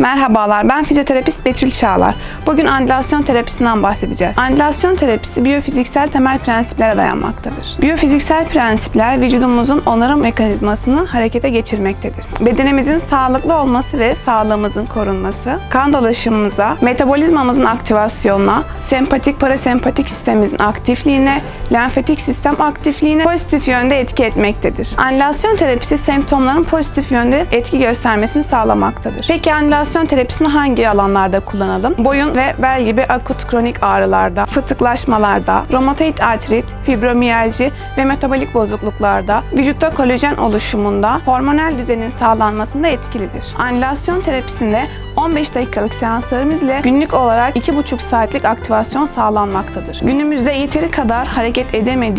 Merhabalar, ben fizyoterapist Betül Çağlar. Bugün andilasyon terapisinden bahsedeceğiz. Andilasyon terapisi biyofiziksel temel prensiplere dayanmaktadır. Biyofiziksel prensipler vücudumuzun onarım mekanizmasını harekete geçirmektedir. Bedenimizin sağlıklı olması ve sağlığımızın korunması, kan dolaşımımıza, metabolizmamızın aktivasyonuna, sempatik parasempatik sistemimizin aktifliğine, lenfatik sistem aktifliğine pozitif yönde etki etmektedir. Andilasyon terapisi semptomların pozitif yönde etki göstermesini sağlamaktadır. Peki andilasyon terapisini hangi alanlarda kullanalım? Boyun ve bel gibi akut kronik ağrılarda, fıtıklaşmalarda, romatoid artrit, fibromiyalji ve metabolik bozukluklarda, vücutta kolajen oluşumunda, hormonal düzenin sağlanmasında etkilidir. Andilasyon terapisinde 15 dakikalık seanslarımız ile günlük olarak 2,5 saatlik aktivasyon sağlanmaktadır. Günümüzde yeteri kadar hareket edemediği